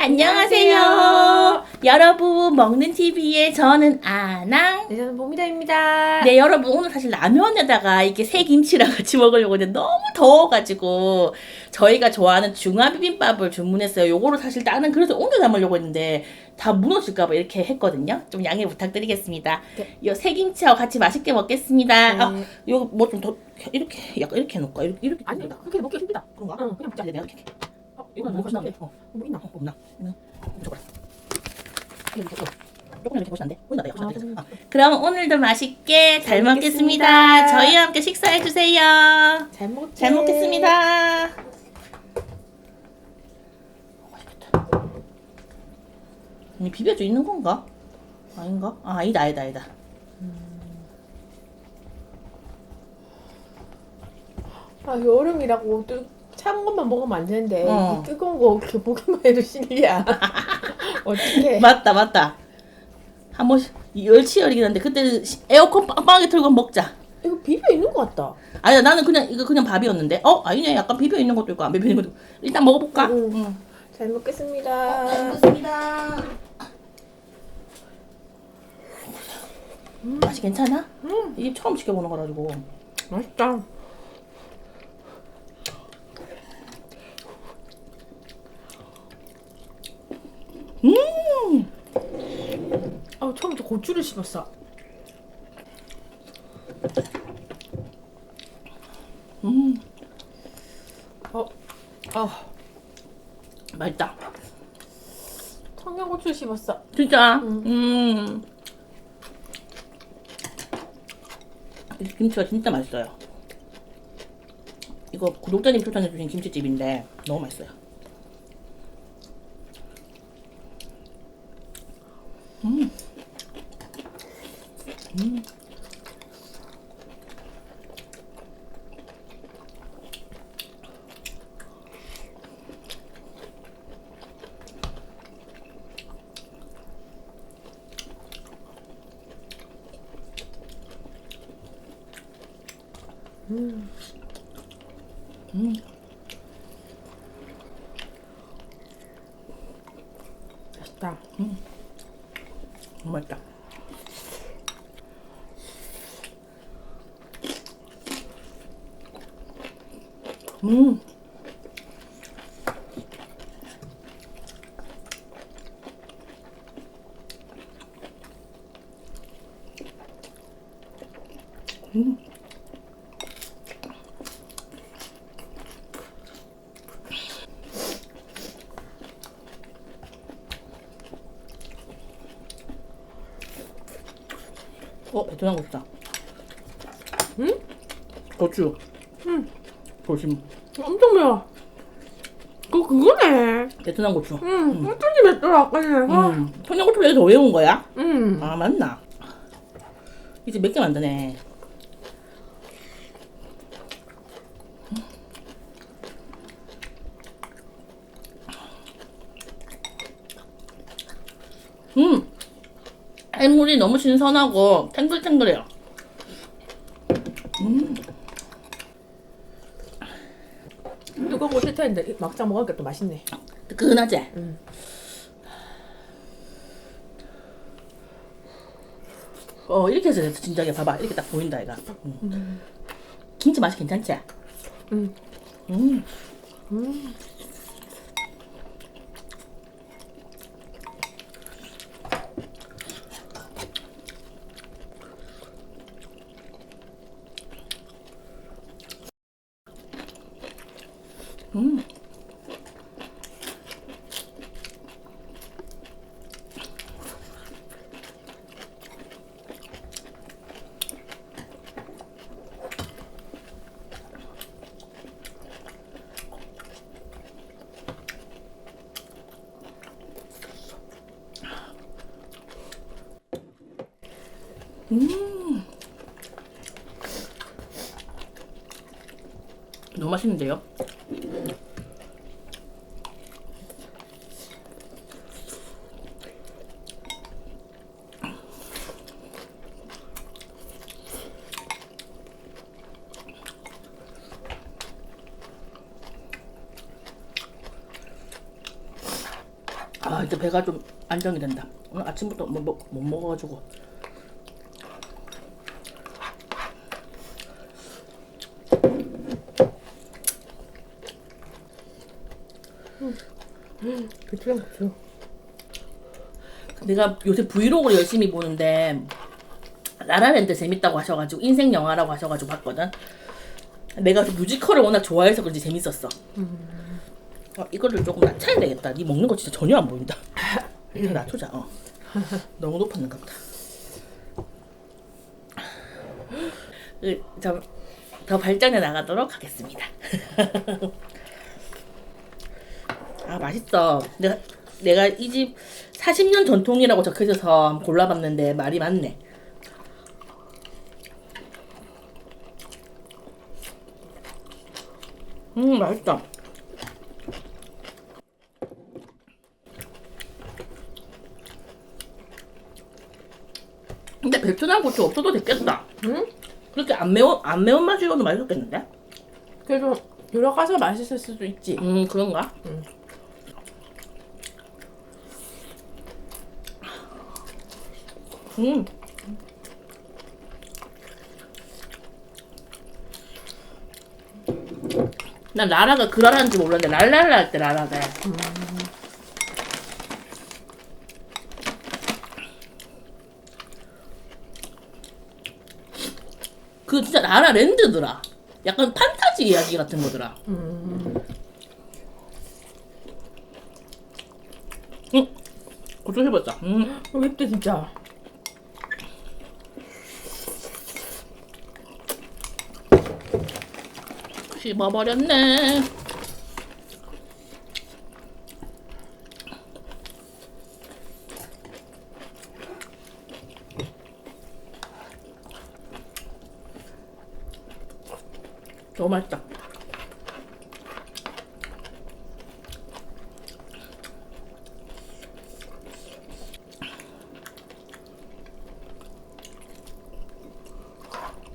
안녕하세요. 여러분 먹는 TV의 저는 아낭. 네, 저는 봄이다입니다. 네 여러분 오늘 사실 라면에다가 이렇게 새 김치랑 같이 먹으려고 했는데 너무 더워가지고 저희가 좋아하는 중화 비빔밥을 주문했어요. 요거를 사실 다른 그릇에 옮겨 담으려고 했는데 다 무너질까봐 이렇게 했거든요. 좀 양해 부탁드리겠습니다. 네. 요 새 김치하고 같이 맛있게 먹겠습니다. 네. 아, 요거 뭐 좀 더 이렇게 약간 이렇게 해놓을까? 이렇게 이렇게 아니, 해놓을까? 그렇게 먹기 힘들다. 그런가? 응. 그냥 먹자. 내가 이렇게. 어, 맛있는데. 어. 뭐 있나? 어, 없나? 이거 줘봐. 이거 이거 줘봐. 조금 이렇게 보시면 안 돼? 보인다 내가 아. 어. 그럼 오늘도 맛있게 잘 잘 먹겠습니다. 먹겠습니다. 저희와 함께 식사해 주세요. 잘 먹. 잘 먹겠습니다. 어, 비벼져 있는 건가? 아닌가? 아, 아니다, 아니다, 아니다. 아, 여름이라고 또 차가운 것만 먹으면 안 되는데 어. 이 뜨거운 거 이렇게 보기만 해도 실리야. 어떻게? 맞다, 맞다. 한 번씩 열치열이긴 한데 그때 에어컨 빵빵하게 틀고 먹자. 이거 비벼 있는 것 같다. 아니야 나는 그냥 이거 그냥 밥이었는데 어 아니네 약간 비벼 있는 것도 있고 안 비벼 있는 것도 있고. 일단 먹어볼까? 응. 응. 잘 먹겠습니다. 먹겠습니다. 맛이 괜찮아? 음, 이게 처음 지켜보는 거라가지고 맛있다. 음! 아, 처음부터 고추를 씹었어. 음, 어, 아, 맛있다. 청양고추 씹었어. 진짜? 음. 음. 이 김치가 진짜 맛있어요. 이거 구독자님 추천해주신 김치집인데 너무 맛있어요 음. 음. 음. 맛있다. 너무 맛있다. 음. 음. 어, 베트남 고추다. 응? 고추. 응. 조심. 엄청 매워. 그거 그거네. 베트남 고추. 응, 꿀꿀이 맵더라, 아까는. 아, 음. 청양고추 왜더 외운 거야? 음. 아, 맞나? 이제 몇 개 만드네. 음! 해물이 너무 신선하고 탱글탱글해요. 뜨거운 거 싫다는데 막상 먹으니까 또 맛있네. 뜨끈하지? 음. 어, 이렇게 해서 진작에. 봐봐. 이렇게 딱 보인다, 이가. 음. 김치 맛이 괜찮지? 음. 음. 음. 음. 너무 맛있는데요? 아 이제 배가 좀 안정이 된다. 오늘 아침부터 뭐, 뭐, 못 먹어가지고. 배추랑 고추. 내가 요새 브이로그를 열심히 보는데 라라랜드 재밌다고 하셔가지고 인생 영화라고 하셔가지고 봤거든. 내가 그 뮤지컬을 워낙 좋아해서 그런지 재밌었어. 어, 이거를 조금 낮춰야 되겠다. 네 먹는 거 진짜 전혀 안 보인다. 이거 낮추자. 어. 너무 높았는가 보다. 그, 좀, 더 발전해 나가도록 하겠습니다. 아 맛있어. 내가 내가 이 집 40년 전통이라고 적혀져서 골라봤는데 말이 맞네. 음 맛있다. 근데 베트남 고추 없어도 됐겠다. 응? 그렇게 안 매운 안 매운 맛이어도 맛있겠는데? 그래도 들어가서 맛있을 수도 있지. 음 그런가? 응. 음. 난 라라가 그 라라인지 몰랐는데 랄랄라 할 때 라라다. 그 진짜 라라 랜드더라. 약간 판타지 이야기 같은 거더라. 음. 응. 고추 해봤자. 음. 어, 맵다 진짜. 씹어버렸네. 너무 맛있다.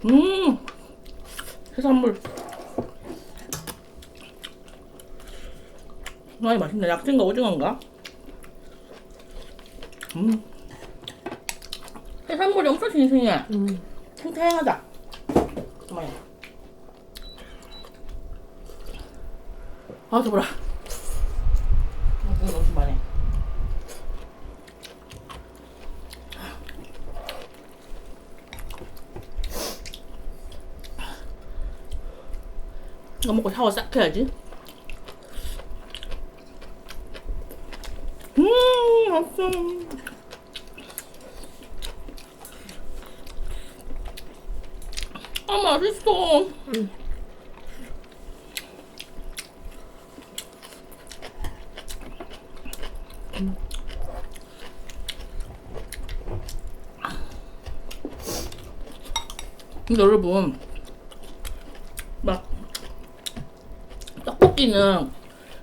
음, 해산물. 많이 맛있네. 약진가 오징어인가? 음. 해산물이 엄청 싱싱해. 음. 탱탱하다. 정말. 아, 너무 많네. 이거 먹고 샤워 싹 해야지. 음, 맛있어. 아, 맛있어. 근데 여러분, 막, 떡볶이는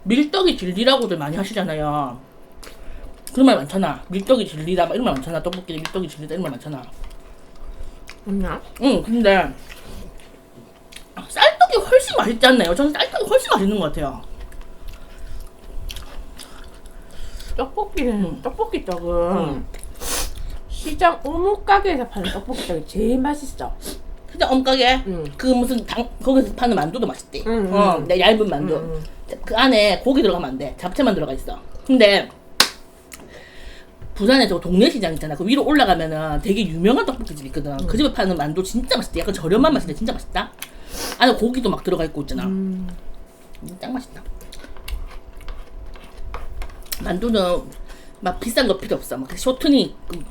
밀떡이 진리라고들 많이 하시잖아요. 그런 말 많잖아. 밀떡이 진리다. 막 이런 말 많잖아. 떡볶이는 밀떡이 진리다. 이런 말 많잖아. 없나? 응, 근데 쌀떡이 훨씬 맛있지 않나요? 저는 쌀떡이 훨씬 맛있는 것 같아요. 떡볶이는 떡볶이 떡은 음. 시장 오목 가게에서 파는 떡볶이 떡이 제일 맛있어. 진짜 엄가게 응. 그 무슨 당 거기서 파는 만두도 맛있대. 응, 어, 응. 내 얇은 만두. 응, 그 안에 고기 들어가면 안 돼. 잡채만 들어가 있어. 근데 부산에 저 동네 시장 있잖아. 그 위로 올라가면은 되게 유명한 떡볶이집 있거든. 그 집에 파는 만두 진짜 맛있대. 약간 저렴한 맛인데 진짜 맛있다. 안에 고기도 막 들어가 있고 있잖아. 음. 음, 짱 맛있다. 만두는 막 비싼 거 필요 없어. 막 쇼트니 그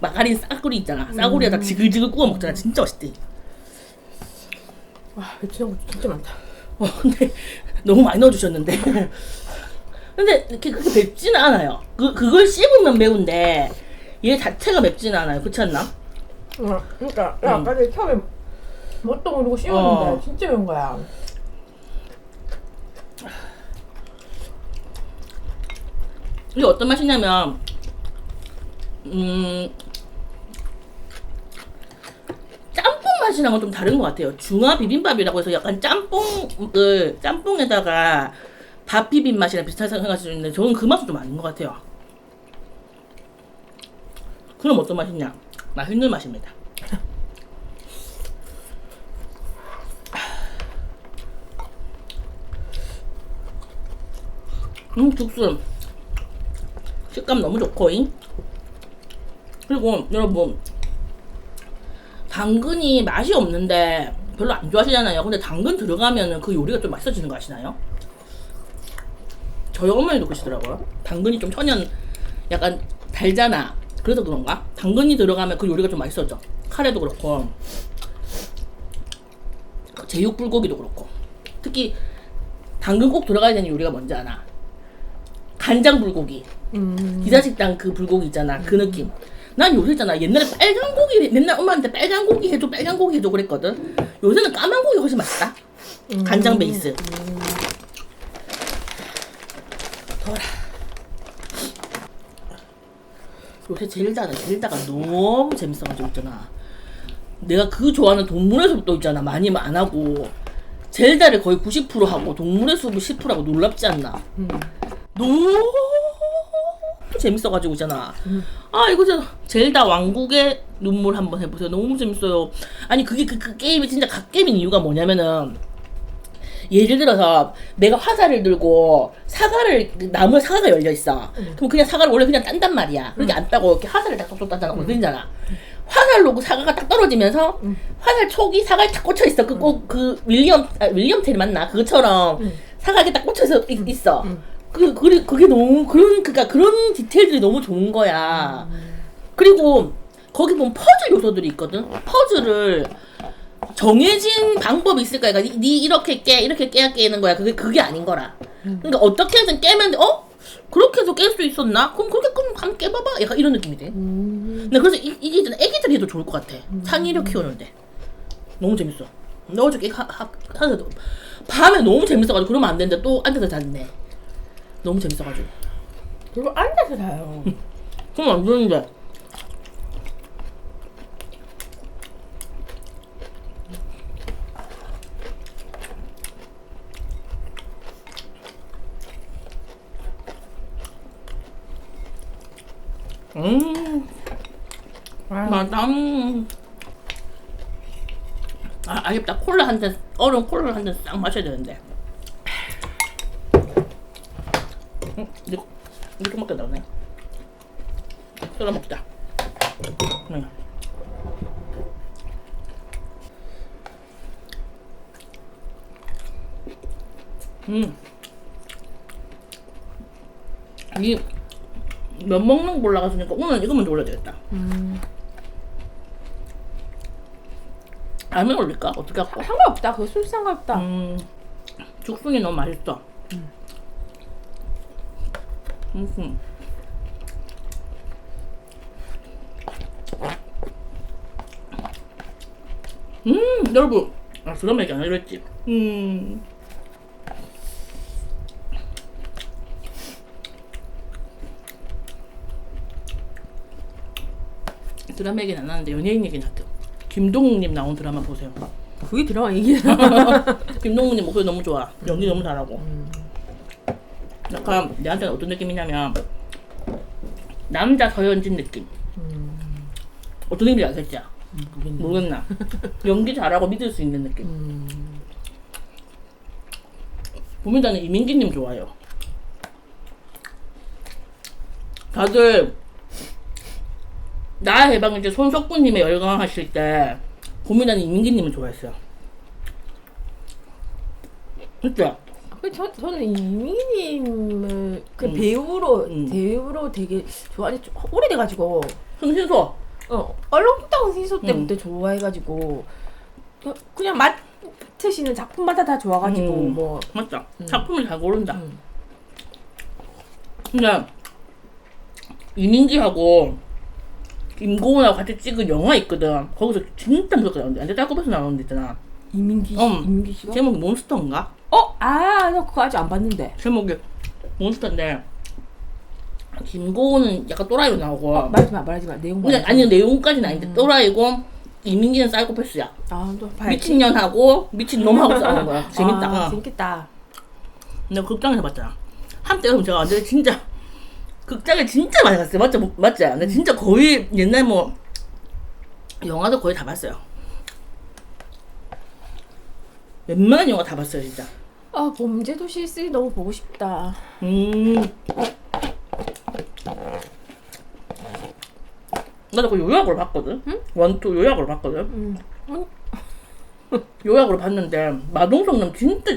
마가린 싸구리 있잖아. 싸구리에다 지글지글 구워 먹잖아. 진짜 맛있대. 와 고추 진짜 많다. 어, 근데 너무 많이 넣어주셨는데. 근데 이렇게 그렇게 맵지는 않아요. 그 그걸 씹으면 매운데 얘 자체가 맵지는 않아요. 그렇지 않나? 어, 그러니까 야, 아까 전에 처음에 뭣도 모르고 씹었는데 어. 진짜 매운 거야. 이게 어떤 맛이냐면 음 짬뽕 맛이랑은 좀 다른 것 같아요. 중화 비빔밥이라고 해서 약간 짬뽕을 짬뽕에다가 밥 비빔 맛이랑 비슷하게 생각할 수 있는데 저는 그 맛은 좀 아닌 것 같아요. 그럼 어떤 맛이냐? 맛있는 맛입니다. 음, 죽순. 식감 너무 좋고잉. 그리고 여러분, 당근이 맛이 없는데 별로 안 좋아하시잖아요. 근데 당근 들어가면은 그 요리가 좀 맛있어지는 거 아시나요? 저희 어머니도 그러시더라고요. 당근이 좀 천연, 약간 달잖아. 그래서 그런가? 당근이 들어가면 그 요리가 좀 맛있어져. 카레도 그렇고, 제육 불고기도 그렇고. 특히 당근 꼭 들어가야 되는 요리가 뭔지 아나? 간장 불고기. 음. 기사식당 그 불고기 있잖아. 그 느낌. 난 요새 있잖아. 옛날에 빨간 고기, 맨날 엄마한테 빨간 고기 해줘, 빨간 고기 해줘 그랬거든. 요새는 까만 고기 훨씬 맛있다. 간장 베이스. 더라. 요새 젤다는 젤다가 너무 재밌어가지고 있잖아. 내가 그 좋아하는 동물의 숲도 있잖아. 많이 안 하고. 젤다를 거의 90% 하고 동물의 숲을 10% 하고 놀랍지 않나? 음. 너무 재밌어가지고 있잖아. 아 이거 저 젤다 왕국의 눈물 한번 해보세요. 너무 재밌어요. 아니 그게 그, 그 게임이 진짜 갓 게임인 이유가 뭐냐면은 예를 들어서 내가 화살을 들고 사과를 나무에 사과가 열려 있어. 그럼 그냥 사과를 원래 그냥 딴단 말이야. 그렇게 안 따고 이렇게 화살을 딱 쏙쏙 따잖아. 걸리잖아. 화살로 그 사과가 딱 떨어지면서 화살 촉이 사과에 딱 꽂혀 있어. 그 꼭그 윌리엄 아, 윌리엄 텔 맞나? 그것처럼 사과에 딱 꽂혀서 있- 있어. 그, 그, 그게 너무, 그런, 그니까 그런 디테일들이 너무 좋은 거야. 그리고 거기 보면 퍼즐 요소들이 있거든? 퍼즐을 정해진 방법이 있을 거야. 그러니까 니, 니 이렇게 깨, 이렇게 깨야 깨는 거야. 그게, 그게 아닌 거라. 그러니까 어떻게든 깨면, 돼. 어? 그렇게 해서 깰 수 있었나? 그럼 그렇게 그럼 한번 깨봐봐. 약간 이런 느낌이 돼. 음. 근데 그래서 이, 이게 있잖아. 애기들이 해도 좋을 것 같아. 창의력 키우는데. 너무 재밌어. 나 어저께 하, 하, 하는데도 밤에 너무 재밌어가지고 그러면 안 되는데 또 앉아서 잤네. 너무 재밌어가지고. 그리고 앉아서 자요. 그럼 안 되는데. 음, 아유. 맞다. 음. 아, 아쉽다. 콜라 한 잔, 얼음 콜라 한 잔 싹 마셔야 되는데. 음, 이거, 이렇게밖에 나오네. 썰어 먹자. 응. 음. 이, 면 먹는 거 올라갔으니까 오늘 이거 먼저 올려야 되겠다. 음. 라면 올릴까? 어떻게 할까? 상관없다. 그거 술 상관없다. 음, 죽순이 너무 맛있어. 음. 음, 여러분. 아, 그런 얘기 안 하기로 했지. 음. 드라마 얘기는 안 하는데 연예인 얘기는 하죠. 김동욱님 나온 드라마 보세요. 그게 드라마 얘기야. 김동욱님 목소리 너무 좋아. 연기 너무 잘하고. 약간 내한테는 어떤 느낌이냐면 남자 서현진 느낌. 어떤 느낌인지 알겠지? 모르겠나? 연기 잘하고 믿을 수 있는 느낌. 보면 나는 이민기님 좋아요. 다들 나 해방 이제 손석구님의 열광하실 때 나는 이민기님을 좋아했어요. 그죠? 그 저, 저는 이민희님을 그 음. 배우로 음. 배우로 되게 좀 오래돼가지고 흥신소. 어 얼렁뚱땅 신소 때부터 좋아해가지고 그- 그냥 맡으시는 작품마다 다 좋아가지고 음. 뭐 맞죠? 작품을 잘 고른다. 음. 근데 이민기하고 김고은하고 같이 찍은 영화 있거든. 거기서 진짜 무섭게 나오는데 완전 짤거에서 나오는 데 있잖아. 이민기 씨 어. 이민기 씨가 제목이 몬스터인가? 어? 아, 나 그거 아직 안 봤는데. 제목이 몬스터인데 김고은은 약간 또라이로 나오고 어, 말하지 마, 말하지 마. 내용 근데 말하지 아니 내용까지는 아닌데 또라이고 이민기는 사이코패스야. 마. 아, 또 봐야지. 미친년하고 미친놈하고 싸우는 거야. 재밌다. 아, 어. 재밌겠다. 내가 극장에서 봤잖아. 한때 그럼 제가 완전 진짜 극장에 진짜 많이 갔어요. 맞죠? 뭐- 맞지? 근데 진짜 거의 옛날 뭐 영화도 거의 다 봤어요. 웬만한 영화 다 봤어요, 진짜. 아 범죄도시 3 너무 보고 싶다. 음. 나도 그 요약으로 봤거든. 원투 요약으로 봤거든. 음. 요약으로 봤는데 마동석님 진짜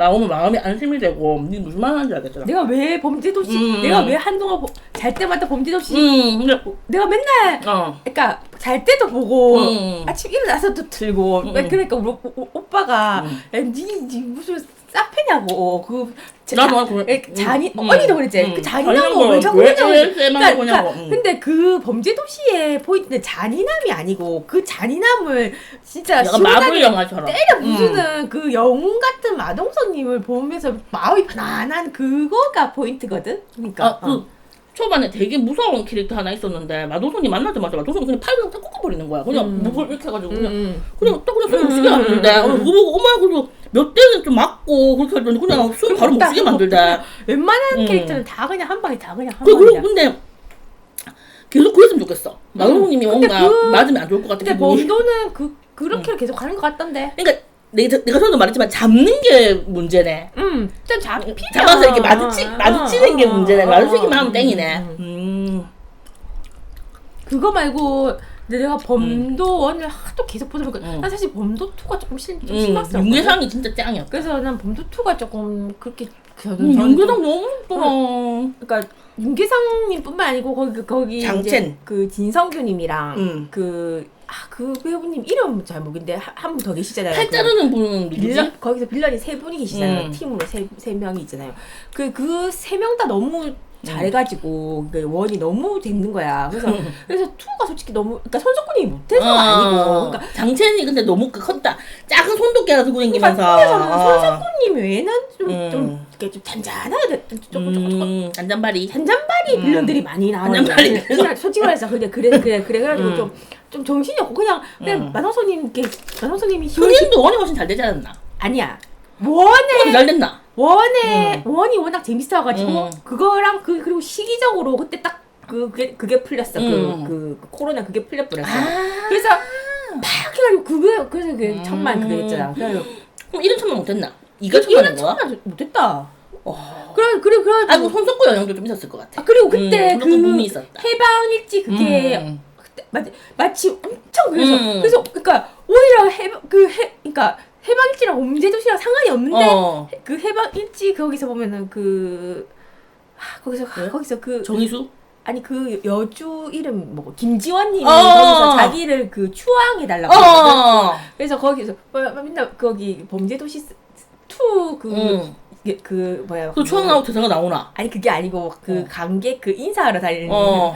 나오면 마음이 안심이 되고 니 무슨 말 하는지 알겠더라. 내가 왜 범죄도시 음. 내가 왜 한동안 보- 잘 때마다 범죄도시 음, 근데 내가 맨날 어. 그러니까 잘 때도 보고 음. 아침 일어나서도 틀고 음. 그러니까 우리 오, 오, 오빠가 음. 야, 니, 니 무슨 싸패냐고 그 자- 나도 그래. 에, 잔이 음. 언니도 그랬지 음. 그 잔인한 거왜 거 자꾸 왜 그러냐고 ASMR 그러니까. 그러니까 음. 근데 그 범죄 도시의 포인트는 잔인함이 아니고 그 잔인함을 진짜 마블 영화처럼. 때려 음. 부수는 그 영웅 같은 마동석님을 보면서 마음이 편안한 그거가 포인트거든. 그러니까 아, 그 어. 초반에 되게 무서운 캐릭터 하나 있었는데 마동석이 만나자마자 마동석이 그냥 팔을 딱 꺾어버리는 거야. 그냥 음. 목을 이렇게 해가지고 그냥 음. 그냥 딱 그냥 음, 하는데 음, 음. 그거 보고 엄마 그래서 몇 대는 좀 맞고 그렇게 하더니 그냥 숨 바로 못딱 쉬게 만들대. 웬만한 음. 캐릭터는 다 그냥 한 방에 다 그냥 한그 그리고. 근데 계속 그랬으면 좋겠어. 마동석님이 근데 뭔가 그- 맞으면 안 좋을 것 같은 근데 기분이. 범도는 그 그렇게 계속 가는 것 같던데. 그러니까 내가 내가 전에도 말했지만 잡는 게 문제네. 음, 일단 잡히면 잡아서 이렇게 마주치 마주치는 게 문제네. 마주치기만 하면 음, 땡이네. 음, 음. 음. 그거 말고 내가 범도 원을 하도 계속 보다 보니까 음. 난 사실 범도 2가 조금 신, 좀 음, 신났어. 윤계상이 진짜 짱이었다. 그래서 난 범도 2가 조금 그렇게 저는 음, 저는 윤계상 좀- 너무 예쁘다. 그러니까 윤계상님뿐만 아니고 거기 거기 장첸. 이제 그 진성규님이랑 음. 그 아 그 배우님 이름 잘 모르겠는데 한 분 더 계시잖아요. 팔그 자르는 분은 누구지? 빌런 거기서 빌런이 세 분이 계시잖아요. 음. 팀으로 세 세 명이 있잖아요. 그 그 세 명 다 너무 잘해가지고 그 원이 너무 됐는 거야. 그래서 그래서 투가 솔직히 너무 그러니까 손석구님이 못해서 아니고 그러니까 장첸이 근데 너무 그 컸다. 작은 손도끼 하나 들고 다니면서. 그러니까 어. 손석구님 외에는 좀 음. 좀 이렇게 좀 잔잔하게 돼- 조금 조금 조금 음, 잔잔바리. 잔잔바리 음. 빌런들이 많이 나와요. 잔잔바리 그냥, 그냥 솔직히 말해서 그래 그래 그래 그래 그래 가지고 음. 좀 좀 정신이 없고 그냥 그냥 음. 만화소님 이렇게 만화소님이 손님도 원이 훨씬 잘 되지 않았나? 아니야 원에 원이 잘 됐나? 원에 원이 워낙 재밌어가지고 음. 그거랑 그 그리고 시기적으로 그때 딱 그 그게 그게 풀렸어 음. 그, 그 코로나 그게 풀려 버렸어. 아. 그래서 막 해가지고 그거 그래서 그 음. 천만 그게 있잖아. 그래서 그럼 이름 천만 못했나? 거야? 천만 못했다. 어. 그래 그래 그래. 아이고 손석구 영향도 좀 있었을 것 같아. 아, 그리고 그때 음, 그. 해방일지 그게 음. 그때 마, 마치 엄청 그래서 음. 그래서 그러니까 오히려 해방 그해 그러니까 해방일지랑 범죄도시랑 상관이 없는데 어. 그 해방일지 거기서 보면은 그 아, 거기서 아, 왜? 거기서 그 정희수? 아니 그 여주 이름 뭐 김지원님이 어. 거기서 자기를 그 추앙해 달라고 어. 그래서 거기서 뭐, 맨날 거기 범죄도시 투그 응. 그 뭐야 그 추억 나고 대사가 나오나? 아니 그게 아니고 그 어. 관객 그 인사하러 다니는 어.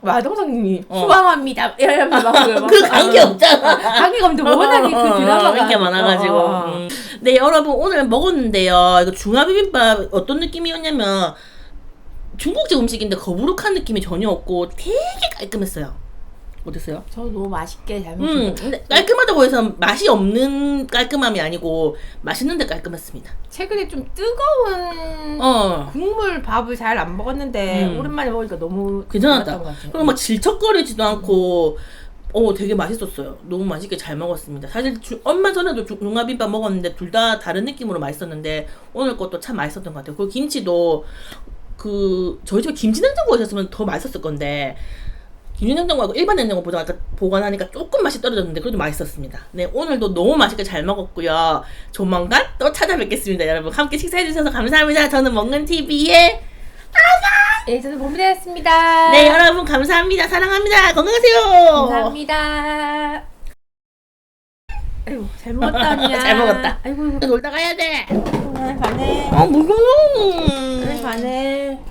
막 마동석님이 어. 추앙합니다 이러면 막 그, 막- 그 관계 없잖아. 관계가 없는데 워낙에 그 드라마가 인기 많아가지고. 어, 어. 음. 네 여러분 오늘 먹었는데요. 이거 중화 비빔밥 어떤 느낌이었냐면 중국집 음식인데 거부룩한 느낌이 전혀 없고 되게 깔끔했어요. 어땠어요? 저 너무 맛있게 잘 음, 먹었어요. 근데 깔끔하다고 해서 맛이 없는 깔끔함이 아니고 맛있는데 깔끔했습니다. 최근에 좀 뜨거운 어. 국물 밥을 잘 안 먹었는데 음. 오랜만에 먹으니까 너무 괜찮았다. 그리고 막 질척거리지도 않고 어 되게 맛있었어요. 너무 맛있게 잘 먹었습니다. 사실 주, 엄마 전에도 중- 중화비빔밥 먹었는데 둘 다 다른 느낌으로 맛있었는데 오늘 것도 참 맛있었던 것 같아요. 그 김치도 그 저희 집에 김치 냉장고가 있었으면 더 맛있었을 건데 김치 냉장고하고 일반 냉장고 보다 보관하니까 조금 맛이 떨어졌는데 그래도 맛있었습니다. 네 오늘도 너무 맛있게 잘 먹었고요. 조만간 또 찾아뵙겠습니다, 여러분. 함께 식사해 주셔서 감사합니다. 저는 먹는 TV의 네, 저는 봄이었습니다. 네 여러분 감사합니다. 사랑합니다. 건강하세요. 감사합니다. 아이고 잘 먹었다 언니야. 잘 먹었다. 아이고 놀다 가야 돼. 오늘 반해. 아 무서워. 오늘 반해.